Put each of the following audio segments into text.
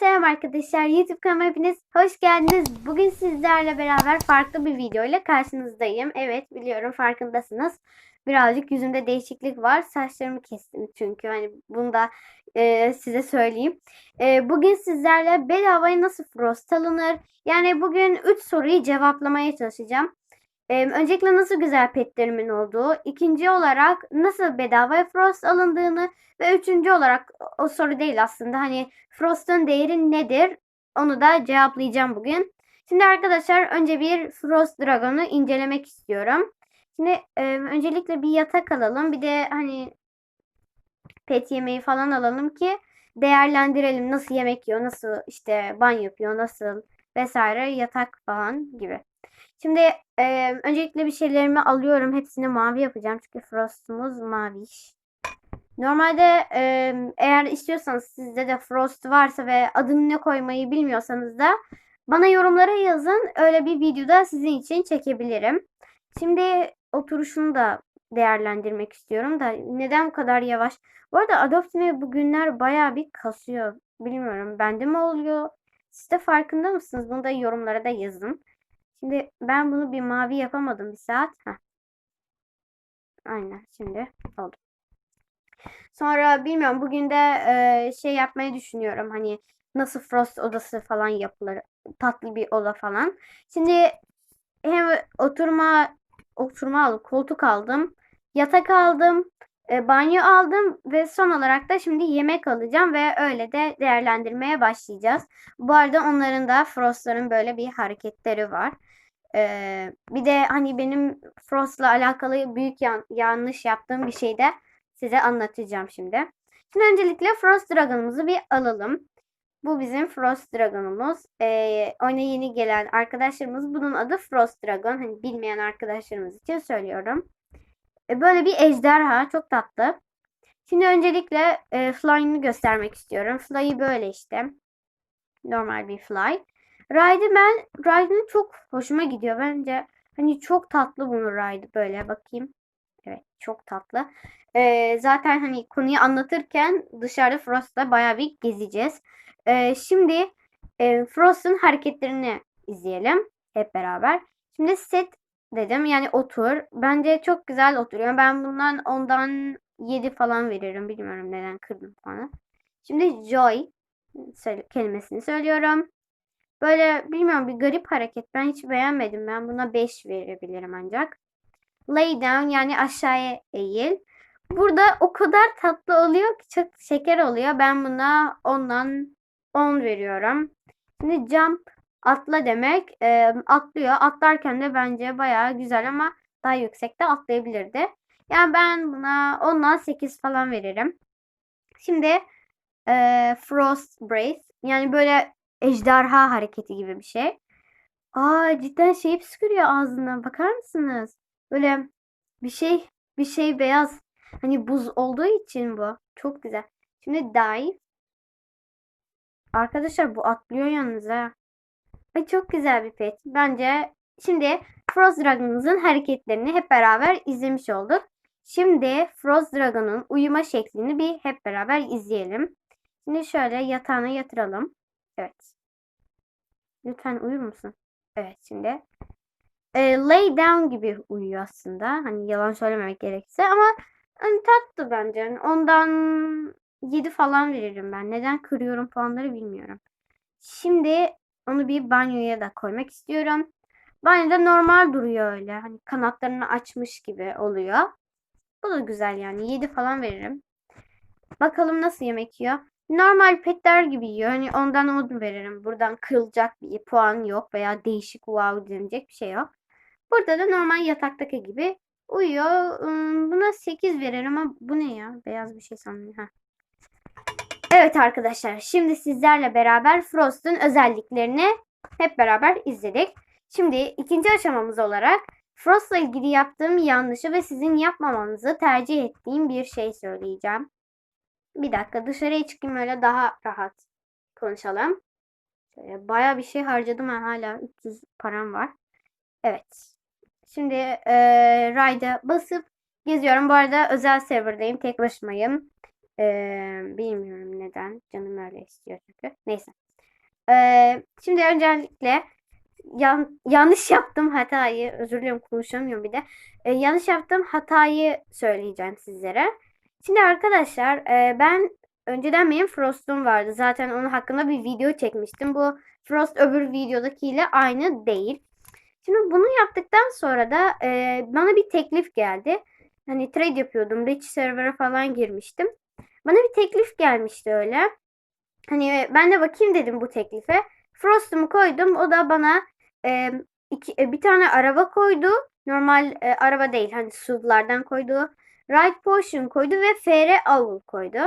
selam arkadaşlar. YouTube kanalıma hepiniz hoş geldiniz. Bugün sizlerle beraber farklı bir video ile karşınızdayım. Evet biliyorum farkındasınız. Birazcık yüzümde değişiklik var. Saçlarımı kestim çünkü hani bunu da e, size söyleyeyim. E, bugün sizlerle bedavaya nasıl frost alınır? Yani bugün 3 soruyu cevaplamaya çalışacağım. Öncelikle nasıl güzel petlerimin olduğu, ikinci olarak nasıl bedavaya frost alındığını ve üçüncü olarak o soru değil aslında hani Frost'un değeri nedir? Onu da cevaplayacağım bugün. Şimdi arkadaşlar önce bir Frost Dragon'u incelemek istiyorum. Şimdi öncelikle bir yatak alalım. Bir de hani pet yemeği falan alalım ki değerlendirelim. Nasıl yemek yiyor, nasıl işte banyo yapıyor, nasıl vesaire yatak falan gibi. Şimdi e, öncelikle bir şeylerimi alıyorum. Hepsini mavi yapacağım. Çünkü Frost'umuz maviş. Normalde e, eğer istiyorsanız sizde de Frost varsa ve adını ne koymayı bilmiyorsanız da bana yorumlara yazın. Öyle bir videoda sizin için çekebilirim. Şimdi oturuşunu da değerlendirmek istiyorum da neden bu kadar yavaş? Bu arada Adopt Me bugünler baya bir kasıyor. Bilmiyorum bende mi oluyor? Siz de farkında mısınız? Bunu da yorumlara da yazın. Şimdi ben bunu bir mavi yapamadım bir saat. Heh. Aynen şimdi oldu. Sonra bilmiyorum bugün de e, şey yapmayı düşünüyorum. Hani nasıl Frost odası falan yapılır. Tatlı bir oda falan. Şimdi hem oturma oturma aldım, koltuk aldım, yatak aldım, e, banyo aldım ve son olarak da şimdi yemek alacağım ve öyle de değerlendirmeye başlayacağız. Bu arada onların da Frost'ların böyle bir hareketleri var. Ee, bir de hani benim Frost'la alakalı büyük yan- yanlış yaptığım bir şey de size anlatacağım şimdi. Şimdi öncelikle Frost Dragon'umuzu bir alalım. Bu bizim Frost Dragon'umuz. Ee, oyuna yeni gelen arkadaşlarımız bunun adı Frost Dragon. Hani bilmeyen arkadaşlarımız için söylüyorum. Ee, böyle bir ejderha çok tatlı. Şimdi öncelikle e, Fly'ını göstermek istiyorum. Fly'ı böyle işte. Normal bir Fly. Ride'ı ben Ride'ın çok hoşuma gidiyor. Bence hani çok tatlı bunun Ride böyle bakayım. Evet çok tatlı. Ee, zaten hani konuyu anlatırken dışarıda Frost'la bayağı bir gezeceğiz. Ee, şimdi e, Frost'un hareketlerini izleyelim hep beraber. Şimdi set dedim yani otur. Bence çok güzel oturuyor. Ben bundan ondan 7 falan veririm. Bilmiyorum neden kırdım falan. Şimdi joy kelimesini söylüyorum. Böyle bilmiyorum bir garip hareket. Ben hiç beğenmedim. Ben buna 5 verebilirim ancak. Lay down yani aşağıya eğil. Burada o kadar tatlı oluyor ki çok şeker oluyor. Ben buna ondan 10 veriyorum. Şimdi jump atla demek. E, atlıyor. Atlarken de bence bayağı güzel ama daha yüksekte atlayabilirdi. Yani ben buna ondan 8 falan veririm. Şimdi e, Frost Breath. Yani böyle ejderha hareketi gibi bir şey. Aa cidden şey püskürüyor ağzından. Bakar mısınız? Böyle bir şey bir şey beyaz. Hani buz olduğu için bu. Çok güzel. Şimdi dive. Arkadaşlar bu atlıyor yalnız ha. Ay çok güzel bir pet. Bence şimdi Frost Dragon'ımızın hareketlerini hep beraber izlemiş olduk. Şimdi Frost Dragon'un uyuma şeklini bir hep beraber izleyelim. Şimdi şöyle yatağına yatıralım. Evet. Lütfen uyur musun? Evet şimdi. E, lay down gibi uyuyor aslında. Hani yalan söylememek gerekirse ama hani tatlı bence. Yani ondan 7 falan veririm ben. Neden kırıyorum puanları bilmiyorum. Şimdi onu bir banyoya da koymak istiyorum. Banyoda normal duruyor öyle. Hani kanatlarını açmış gibi oluyor. Bu da güzel yani. 7 falan veririm. Bakalım nasıl yemek yiyor. Normal petler gibi yiyor. Hani ondan onu veririm. Buradan kırılacak bir puan yok veya değişik wow denilecek bir şey yok. Burada da normal yataktaki gibi uyuyor. Buna 8 veririm ama bu ne ya? Beyaz bir şey sanırım. Evet arkadaşlar şimdi sizlerle beraber Frost'un özelliklerini hep beraber izledik. Şimdi ikinci aşamamız olarak Frost'la ilgili yaptığım yanlışı ve sizin yapmamanızı tercih ettiğim bir şey söyleyeceğim. Bir dakika dışarıya çıkayım öyle daha rahat konuşalım. Şöyle bayağı bir şey harcadım ben hala 300 param var. Evet. Şimdi e, Ride'a basıp geziyorum. Bu arada özel serverdayım. Tek başımayım. E, bilmiyorum neden. Canım öyle istiyor çünkü. Neyse. Ee, şimdi öncelikle yan- yanlış yaptım hatayı. Özür dilerim konuşamıyorum bir de. Ee, yanlış yaptım hatayı söyleyeceğim sizlere. Şimdi arkadaşlar e, ben önceden benim Frost'um vardı. Zaten onun hakkında bir video çekmiştim. Bu Frost öbür videodakiyle aynı değil. Şimdi bunu yaptıktan sonra da e, bana bir teklif geldi. Hani trade yapıyordum. Rich server'a falan girmiştim. Bana bir teklif gelmişti öyle. Hani ben de bakayım dedim bu teklife. Frost'umu koydum. O da bana e, iki, e, bir tane araba koydu. Normal e, araba değil. Hani SUV'lardan koydu. Ride Potion koydu ve FR Owl koydu.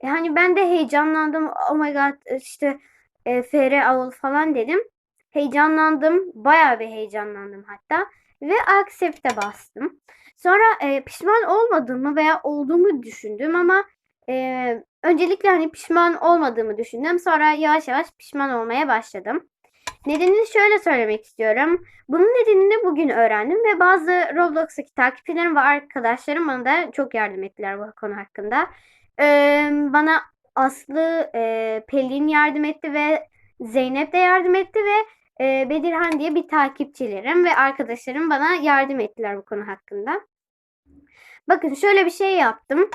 E, hani ben de heyecanlandım. Oh my god işte e, FR Owl falan dedim. Heyecanlandım. Bayağı bir heyecanlandım hatta. Ve accept'e bastım. Sonra e, pişman olmadığımı veya olduğumu düşündüm ama e, öncelikle hani pişman olmadığımı düşündüm. Sonra yavaş yavaş pişman olmaya başladım. Nedenini şöyle söylemek istiyorum. Bunun nedenini bugün öğrendim ve bazı Roblox'taki takipçilerim ve arkadaşlarım bana da çok yardım ettiler bu konu hakkında. Ee, bana Aslı, e, Pelin yardım etti ve Zeynep de yardım etti ve e, Bedirhan diye bir takipçilerim ve arkadaşlarım bana yardım ettiler bu konu hakkında. Bakın şöyle bir şey yaptım.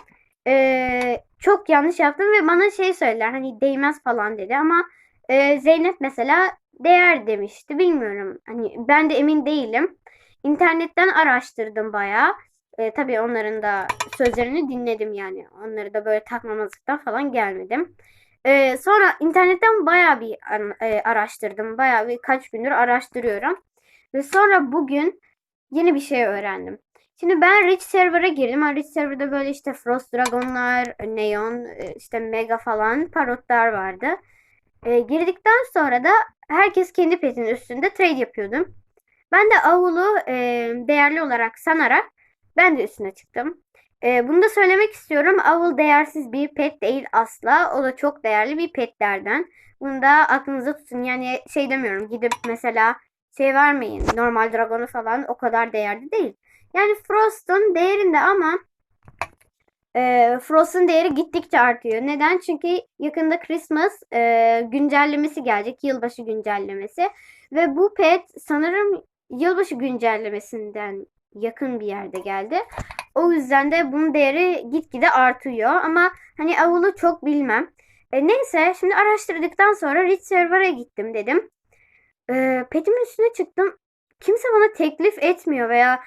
Ee, çok yanlış yaptım ve bana şey söylediler hani değmez falan dedi ama e, Zeynep mesela değer demişti. Bilmiyorum. Hani ben de emin değilim. İnternetten araştırdım bayağı. E, tabii onların da sözlerini dinledim yani. Onları da böyle takmamazlıktan falan gelmedim. E, sonra internetten bayağı bir e, araştırdım. Bayağı bir kaç gündür araştırıyorum. Ve sonra bugün yeni bir şey öğrendim. Şimdi ben Rich Server'a girdim. Rich Server'da böyle işte Frost Dragon'lar, Neon, e, işte Mega falan parotlar vardı. E, girdikten sonra da herkes kendi petinin üstünde trade yapıyordum. Ben de avulu e, değerli olarak sanarak ben de üstüne çıktım. E, bunu da söylemek istiyorum. Avul değersiz bir pet değil asla. O da çok değerli bir petlerden. Bunu da aklınıza tutun. Yani şey demiyorum gidip mesela şey vermeyin. Normal dragonu falan o kadar değerli değil. Yani Frost'un değerinde ama e, Frost'un değeri gittikçe artıyor. Neden? Çünkü yakında Christmas e, güncellemesi gelecek. Yılbaşı güncellemesi. Ve bu pet sanırım yılbaşı güncellemesinden yakın bir yerde geldi. O yüzden de bunun değeri gitgide artıyor. Ama hani avulu çok bilmem. E, neyse şimdi araştırdıktan sonra Rich Server'a gittim dedim. E, petimin üstüne çıktım. Kimse bana teklif etmiyor veya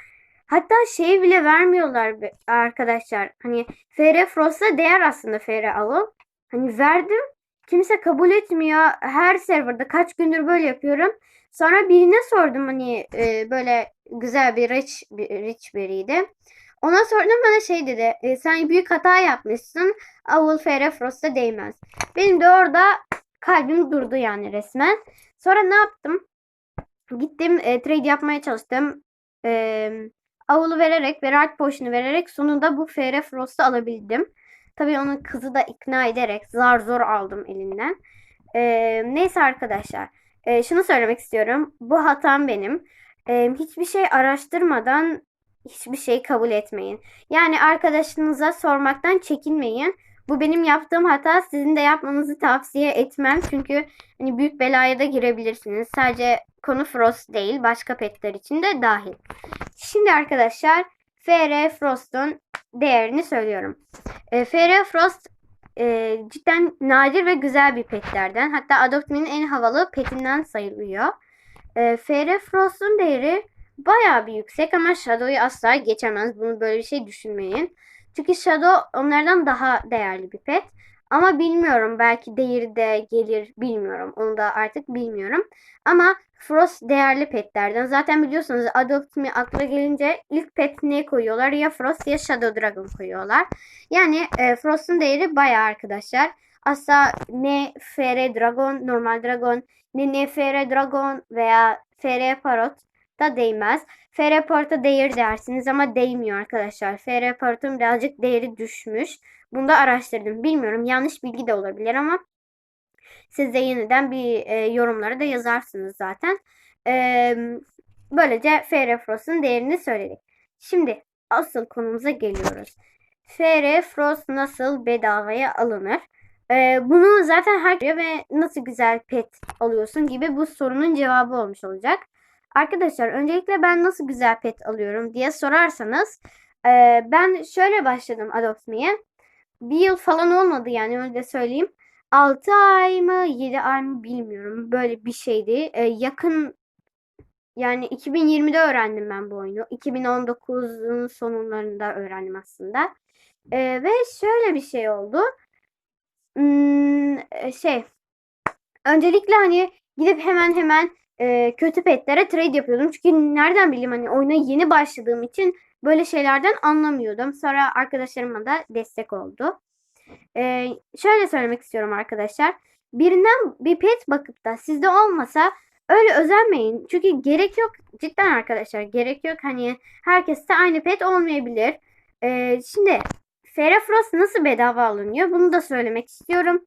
Hatta şeyi bile vermiyorlar arkadaşlar. Hani FR Frost'a değer aslında FR Alo. Hani verdim. Kimse kabul etmiyor. Her serverda kaç gündür böyle yapıyorum. Sonra birine sordum hani e, böyle güzel bir rich, bir rich biriydi. Ona sordum bana şey dedi. E, sen büyük hata yapmışsın. Avul FR Frost'a değmez. Benim de orada kalbim durdu yani resmen. Sonra ne yaptım? Gittim e, trade yapmaya çalıştım. Eee Avulu vererek ve Ralph Potion'u vererek sonunda bu FR Frost'u alabildim. Tabii onun kızı da ikna ederek zar zor aldım elinden. Ee, neyse arkadaşlar. E, şunu söylemek istiyorum. Bu hatam benim. E, hiçbir şey araştırmadan hiçbir şey kabul etmeyin. Yani arkadaşınıza sormaktan çekinmeyin. Bu benim yaptığım hata sizin de yapmanızı tavsiye etmem. Çünkü hani büyük belaya da girebilirsiniz. Sadece konu Frost değil başka petler için de dahil. Şimdi arkadaşlar FR Frost'un değerini söylüyorum. E, FR Frost e, cidden nadir ve güzel bir petlerden. Hatta Adopt en havalı petinden sayılıyor. E, FR Frost'un değeri bayağı bir yüksek ama Shadow'yu asla geçemez. Bunu böyle bir şey düşünmeyin. Çünkü Shadow onlardan daha değerli bir pet. Ama bilmiyorum belki değeri de gelir bilmiyorum. Onu da artık bilmiyorum. Ama Frost değerli petlerden. Zaten biliyorsunuz Adopt Me akla gelince ilk pet ne koyuyorlar? Ya Frost ya Shadow Dragon koyuyorlar. Yani e, Frost'un değeri bayağı arkadaşlar. Asla ne FR Dragon, normal Dragon, ne NFR Dragon veya FR Parrot da değmez. FR Parrot'a değer dersiniz ama değmiyor arkadaşlar. FR Parrot'un birazcık değeri düşmüş. Bunu da araştırdım. Bilmiyorum yanlış bilgi de olabilir ama siz de yeniden bir e, yorumlara da yazarsınız zaten. E, böylece FR Frost'un değerini söyledik. Şimdi asıl konumuza geliyoruz. FR Frost nasıl bedavaya alınır? Ee, bunu zaten her ve nasıl güzel pet alıyorsun gibi bu sorunun cevabı olmuş olacak. Arkadaşlar öncelikle ben nasıl güzel pet alıyorum diye sorarsanız e, ben şöyle başladım Adopt Me'ye. Bir yıl falan olmadı yani öyle söyleyeyim. 6 ay mı 7 ay mı bilmiyorum. Böyle bir şeydi. E, yakın yani 2020'de öğrendim ben bu oyunu. 2019'un sonlarında öğrendim aslında. E, ve şöyle bir şey oldu. Hmm, şey öncelikle hani gidip hemen hemen e, kötü petlere trade yapıyordum. Çünkü nereden bileyim hani oyuna yeni başladığım için böyle şeylerden anlamıyordum. Sonra arkadaşlarıma da destek oldu. E, şöyle söylemek istiyorum arkadaşlar. Birinden bir pet bakıp da sizde olmasa öyle özenmeyin. Çünkü gerek yok cidden arkadaşlar. Gerek yok hani herkeste aynı pet olmayabilir. E, şimdi Ferafrost nasıl bedava alınıyor? Bunu da söylemek istiyorum.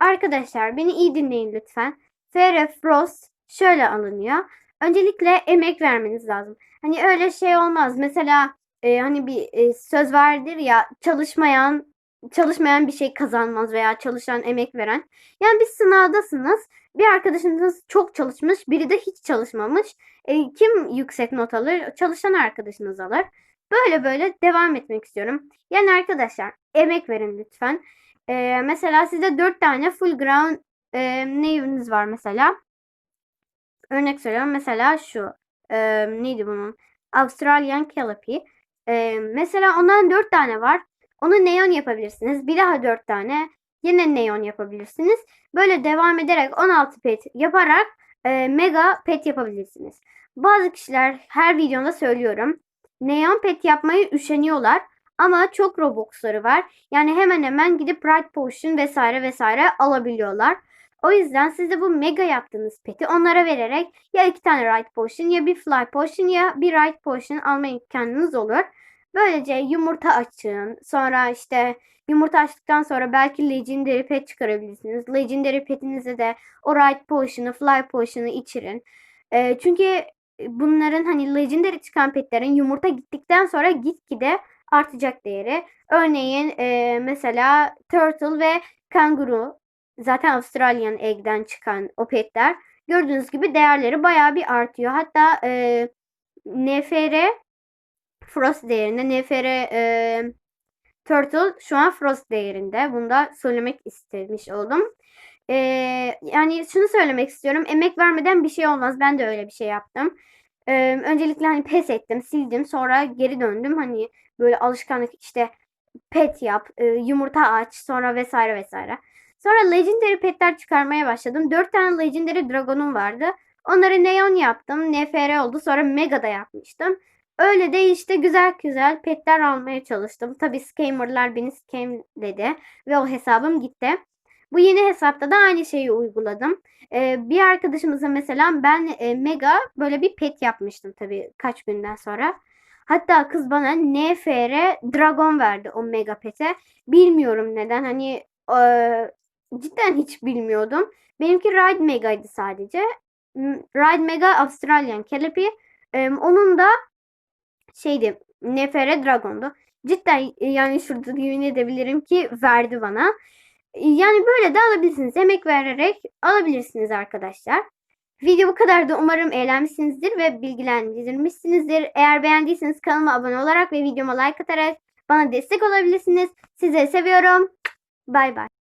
Arkadaşlar beni iyi dinleyin lütfen. Ferafrost şöyle alınıyor. Öncelikle emek vermeniz lazım. Hani öyle şey olmaz. Mesela e, hani bir e, söz vardır ya çalışmayan çalışmayan bir şey kazanmaz veya çalışan emek veren. Yani bir sınavdasınız. Bir arkadaşınız çok çalışmış, biri de hiç çalışmamış. E, kim yüksek not alır? Çalışan arkadaşınız alır. Böyle böyle devam etmek istiyorum. Yani arkadaşlar emek verin lütfen. E, mesela sizde 4 tane full ground e, neyiniz var mesela. Örnek söylüyorum. Mesela şu. E, neydi bunun? Australian Calliope. E, mesela ondan 4 tane var. Onu neon yapabilirsiniz. Bir daha 4 tane. Yine neon yapabilirsiniz. Böyle devam ederek 16 pet yaparak e, mega pet yapabilirsiniz. Bazı kişiler her videomda söylüyorum. Neon pet yapmayı üşeniyorlar. Ama çok Robux'ları var. Yani hemen hemen gidip Bright Potion vesaire vesaire alabiliyorlar. O yüzden siz de bu mega yaptığınız peti onlara vererek ya iki tane Right Potion ya bir Fly Potion ya bir Right Potion alma imkanınız olur. Böylece yumurta açın. Sonra işte yumurta açtıktan sonra belki Legendary pet çıkarabilirsiniz. Legendary petinize de o Right Potion'ı, Fly Potion'ı içirin. E, çünkü bunların hani Legendary çıkan petlerin yumurta gittikten sonra gitgide artacak değeri. Örneğin e, mesela Turtle ve Kanguru zaten Australian Egg'den çıkan o petler gördüğünüz gibi değerleri bayağı bir artıyor. Hatta e, NFR Frost değerinde NFR e, Turtle şu an Frost değerinde. Bunu da söylemek istemiş oldum. E, yani şunu söylemek istiyorum. Emek vermeden bir şey olmaz. Ben de öyle bir şey yaptım. E, öncelikle hani pes ettim, sildim. Sonra geri döndüm. Hani böyle alışkanlık işte pet yap, e, yumurta aç, sonra vesaire vesaire. Sonra Legendary petler çıkarmaya başladım. 4 tane Legendary Dragon'um vardı. Onları Neon yaptım. NFR oldu. Sonra Mega da yapmıştım. Öyle de işte güzel güzel petler almaya çalıştım. Tabi scammerlar beni scam dedi. Ve o hesabım gitti. Bu yeni hesapta da aynı şeyi uyguladım. Ee, bir arkadaşımıza mesela ben e, Mega böyle bir pet yapmıştım tabii kaç günden sonra. Hatta kız bana NFR Dragon verdi o Mega pete. Bilmiyorum neden hani e, cidden hiç bilmiyordum. Benimki Ride Mega'ydı sadece. Ride Mega Australian Calliope. Onun da şeydi Nefere Dragon'du. Cidden e, yani şurada yemin edebilirim ki verdi bana. E, yani böyle de alabilirsiniz. Emek vererek alabilirsiniz arkadaşlar. Video bu kadardı. Umarım eğlenmişsinizdir ve bilgilendirilmişsinizdir. Eğer beğendiyseniz kanalıma abone olarak ve videoma like atarak bana destek olabilirsiniz. Sizleri seviyorum. Bay bay.